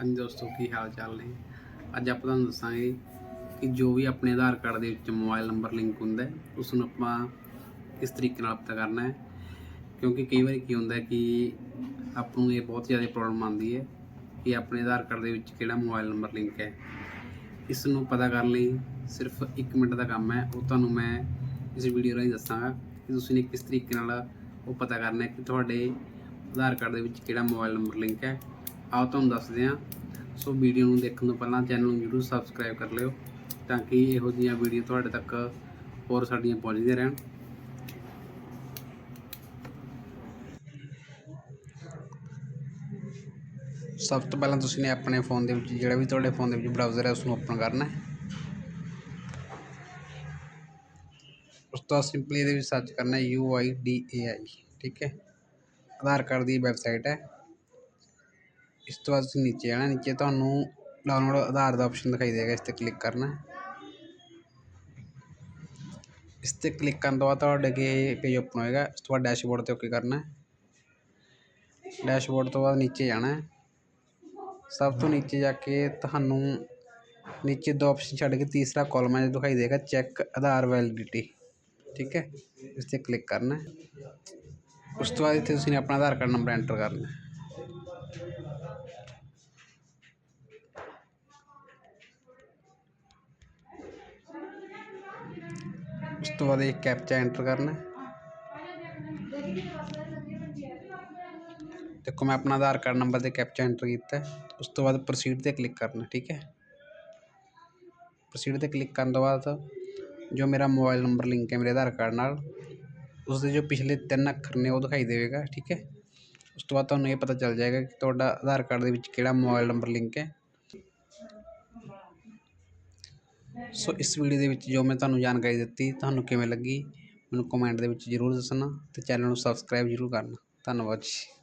ਹਾਂਜੀ ਦੋਸਤੋ, ਕੀ ਹਾਲ ਚਾਲ ਨੇ? ਅੱਜ ਆਪਾਂ ਤੁਹਾਨੂੰ ਦੱਸਾਂਗੇ ਕਿ ਜੋ ਵੀ ਆਪਣੇ ਆਧਾਰ ਕਾਰਡ ਦੇ ਵਿੱਚ ਮੋਬਾਈਲ ਨੰਬਰ ਲਿੰਕ ਹੁੰਦਾ ਹੈ ਉਸ ਨੂੰ ਆਪਾਂ ਕਿਸ ਤਰੀਕੇ ਨਾਲ ਪਤਾ ਕਰਨਾ ਹੈ? ਕਿਉਂਕਿ ਕਈ ਵਾਰੀ ਕੀ ਹੁੰਦਾ ਕਿ ਆਪ ਨੂੰ ਇਹ ਬਹੁਤ ਜ਼ਿਆਦਾ ਪ੍ਰੋਬਲਮ ਆਉਂਦੀ ਹੈ ਕਿ ਆਪਣੇ ਆਧਾਰ ਕਾਰਡ ਦੇ ਵਿੱਚ ਕਿਹੜਾ ਮੋਬਾਈਲ ਨੰਬਰ ਲਿੰਕ ਹੈ। ਇਸ ਨੂੰ ਪਤਾ ਕਰਨ ਲਈ ਸਿਰਫ 1 ਮਿੰਟ ਦਾ ਕੰਮ ਹੈ। ਉਹ ਤੁਹਾਨੂੰ ਮੈਂ ਇਸ ਵੀਡੀਓ ਰਾਹੀਂ ਦੱਸਾਂਗਾ ਕਿ ਤੁਸੀਂ ਨੇ ਕਿਸ ਤਰੀਕੇ ਨਾਲ ਉਹ ਪਤਾ ਕਰਨਾ ਹੈ ਕਿ ਤੁਹਾਡੇ ਆਧਾਰ ਕਾਰਡ ਦੇ ਵਿੱਚ ਕਿਹੜਾ ਮੋਬਾਈਲ ਨੰਬਰ ਲਿੰਕ ਹੈ। ਆਓ ਤੁਹਾਨੂੰ ਦੱਸਦੇ ਹਾਂ। ਸੋ ਵੀਡੀਓ ਨੂੰ ਦੇਖਣ ਤੋਂ ਪਹਿਲਾਂ ਚੈਨਲ ਨੂੰ ਜਰੂਰ ਸਬਸਕ੍ਰਾਈਬ ਕਰ ਲਿਓ ਤਾਂ ਕਿ ਇਹੋ ਜਿਹੀਆਂ ਵੀਡੀਓ ਤੁਹਾਡੇ ਤੱਕ ਹੋਰ ਸਾਡੀਆਂ ਪਹੁੰਚਦੀਆਂ ਰਹਿਣ। ਸਭ ਤੋਂ ਪਹਿਲਾਂ ਤੁਸੀਂ ਨੇ ਆਪਣੇ ਫੋਨ ਦੇ ਵਿੱਚ ਜਿਹੜਾ ਵੀ ਤੁਹਾਡੇ ਫੋਨ ਦੇ ਵਿੱਚ ਬਰਾਊਜ਼ਰ ਹੈ ਉਸ ਨੂੰ ਓਪਨ ਕਰਨਾ ਹੈ। ਉਸ ਤੋਂ ਬਾਅਦ ਸਿੰਪਲੀ ਇਹਦੇ ਵਿੱਚ ਸਰਚ ਕਰਨਾ ਹੈ ਯੂ ਆਈ ਡੀ ਏ ਆਈ ਠੀਕ ਹੈ? ਆਧਾਰ ਕਾਰਡ ਦੀ ਵੈਬਸਾਈਟ ਹੈ। ਇਸ ਤੋਂ ਬਾਅਦ ਤੁਸੀਂ ਨੀਚੇ ਜਾਣਾ, ਨੀਚੇ ਤੁਹਾਨੂੰ ਡਾਊਨਲੋਡ ਆਧਾਰ ਦਾ ਆਪਸ਼ਨ ਦਿਖਾਈ ਦੇਗਾ, ਇਸ ਤੇ ਕਲਿੱਕ ਕਰਨਾ। ਇਸ ਤੇ ਕਲਿੱਕ ਕਰਨ ਤੋਂ ਬਾਅਦ ਤੁਹਾਡੇ ਅੱਗੇ ਪੇਜ ਓਪਨ ਹੋਏਗਾ, ਇਸ ਤੋਂ ਬਾਅਦ ਡੈਸ਼ਬੋਰਡ ਤੇ ਓਕੇ ਕਰਨਾ। ਡੈਸ਼ਬੋਰਡ ਤੋਂ ਬਾਅਦ ਨੀਚੇ ਜਾਣਾ। ਸਭ ਤੋਂ ਨੀਚੇ ਜਾ ਕੇ ਤੁਹਾਨੂੰ ਨੀਚੇ ਦੋ ਆਪਸ਼ਨ ਛੱਡ ਕੇ ਤੀਸਰਾ ਕਾਲਮ ਹੈ ਜੋ ਦਿਖਾਈ ਦੇਗਾ ਚੈੱਕ ਆਧਾਰ ਵੈਲਿਡਿਟੀ ਠੀਕ ਹੈ? ਇਸ ਤੇ ਕਲਿੱਕ ਕਰਨਾ। ਉਸ ਤੋਂ ਬਾਅਦ ਇੱਥੇ ਤੁਸੀਂ ਆਪਣਾ ਆਧਾਰ ਕਾਰਡ ਨੰਬਰ ਐਂਟਰ ਕਰਨਾ। ਉਸ ਤੋਂ ਬਾਅਦ ਇਹ ਕੈਪਚਾ ਐਂਟਰ ਕਰਨਾ ਹੈ ਦੇਖੋ ਮੈਂ ਆਪਣਾ ਆਧਾਰ ਕਾਰਡ ਨੰਬਰ ਤੇ ਕੈਪਚਾ ਐਂਟਰ ਕੀਤਾ ਹੈ। ਉਸ ਤੋਂ ਬਾਅਦ ਪ੍ਰੋਸੀਡ ਤੇ ਕਲਿੱਕ ਕਰਨਾ ਠੀਕ ਹੈ ਪ੍ਰੋਸੀਡ ਤੇ ਕਲਿੱਕ ਕਰਨ ਤੋਂ ਬਾਅਦ ਜੋ ਮੇਰਾ ਮੋਬਾਈਲ ਨੰਬਰ ਲਿੰਕ ਹੈ ਮੇਰੇ ਆਧਾਰ ਕਾਰਡ ਨਾਲ ਉਸ ਦੇ ਜੋ ਪਿਛਲੇ ਤਿੰਨ ਅੱਖਰ ਨੇ ਉਹ ਦਿਖਾਈ ਦੇਵੇਗਾ ਠੀਕ ਹੈ ਉਸ ਤੋਂ ਬਾਅਦ ਤੁਹਾਨੂੰ ਇਹ ਪਤਾ ਚੱਲ ਜਾਏਗਾ ਕਿ ਤੁਹਾਡਾ ਆਧਾਰ ਕਾਰਡ ਦੇ ਵਿੱਚ ਕਿਹੜਾ ਮੋਬਾਈਲ ਨੰਬਰ ਲਿੰਕ ਹੈ। ਸੋ ਇਸ ਵੀਡੀਓ ਦੇ ਵਿੱਚ ਜੋ ਮੈਂ ਤੁਹਾਨੂੰ ਜਾਣਕਾਰੀ ਦਿੱਤੀ, ਤੁਹਾਨੂੰ ਕਿਵੇਂ ਲੱਗੀ, ਮੈਨੂੰ ਕਮੈਂਟ ਦੇ ਵਿੱਚ ਜ਼ਰੂਰ ਦੱਸਣਾ ਅਤੇ ਚੈਨਲ ਨੂੰ ਸਬਸਕ੍ਰਾਈਬ ਜ਼ਰੂਰ ਕਰਨਾ। ਧੰਨਵਾਦ ਜੀ।